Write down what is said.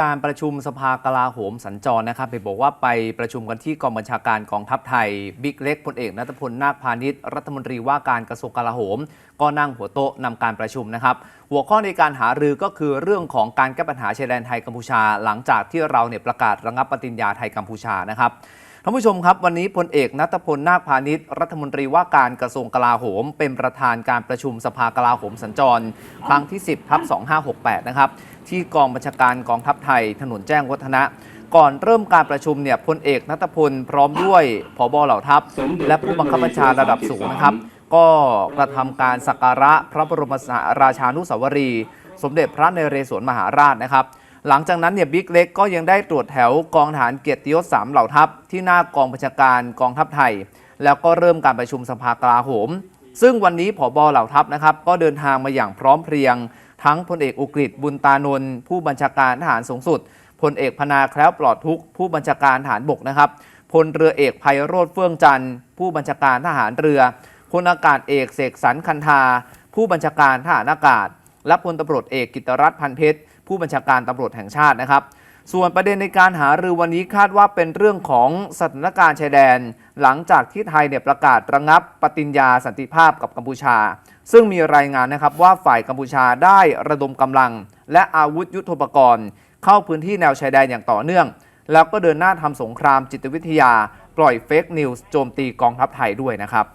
การประชุมสภากลาโหมสัญจรนะครับไปบอกว่าไปประชุมกันที่กองบัญชาการกองทัพไทย บิ๊กเล็กพลเอกนัทพลนาคพาณิชย์รัฐมนตรีว่าการกระทรวงกลาโหม ก็นั่งหัวโต๊ะนำการประชุมนะครับ หัวข้อในการหารือก็คือเรื่องของการแก้ปัญหาชายแดนไทยกัมพูชา หลังจากที่เราเนี่ยประกาศระงับปฏิญญาไทยกัมพูชานะครับท่านผู้ชมครับ วันนี้พลเอกนัทพลนาคพาณิชย์รัฐมนตรีว่าการกระทรวงกลาโหม เป็นประธานการประชุมสภากลาโหมสัญจร ครั้งที่ 10ทับ2568 นะครับ ที่กองบัญชาการกองทัพไทย ถนนแจ้งวัฒนะ ก่อนเริ่มการประชุมเนี่ยพลเอกนัทพลพร้อมด้วยผบเหล่าทัพ และผู้บังคับบัญชาระดับสูงนะครับ ก็กระทำการสักการะพระบรมราชานุสาวรีย์สมเด็จพระนเรศวรมหาราชนะครับหลังจากนั้นเนี่ยบิ๊กเล็กก็ยังได้ตรวจแถวกองทหารเกียรติยศสามเหล่าทัพ ที่หน้ากองบัญชาการกองทัพไทย แล้วก็เริ่มการประชุมสภากลาโหม ซึ่งวันนี้ผบเหล่าทัพนะครับ ก็เดินทางมาอย่างพร้อมเพรียง ทั้งพลเอกอุกฤษบุญตานนท์ผู้บัญชาการทหารสูงสุดพลเอกพนาแคล้วปลอดทุกผู้บัญชาการทหารบกนะครับพลเรือเอกไพโรธเฟื่องจันทร์ ผู้บัญชาการทหารเรือพลอากาศเอกเสกสรรคันธาผู้บัญชาการทหารอากาศ และพลตำรวจเอกกิตรัตน์พันเพชรผู้บัญชาการตำรวจแห่งชาตินะครับ ส่วนประเด็นในการหารือวันนี้คาดว่าเป็นเรื่องของสถานการณ์ชายแดน หลังจากที่ไทยเนี่ยประกาศระงับปฏิญญาสันติภาพกับกัมพูชา ซึ่งมีรายงานนะครับว่าฝ่ายกัมพูชาได้ระดมกำลัง และอาวุธยุทโธปกรณ์ เข้าพื้นที่แนวชายแดนอย่างต่อเนื่อง แล้วก็เดินหน้าทำสงครามจิตวิทยา ปล่อยเฟกนิวส์โจมตีกองทัพไทยด้วยนะครับ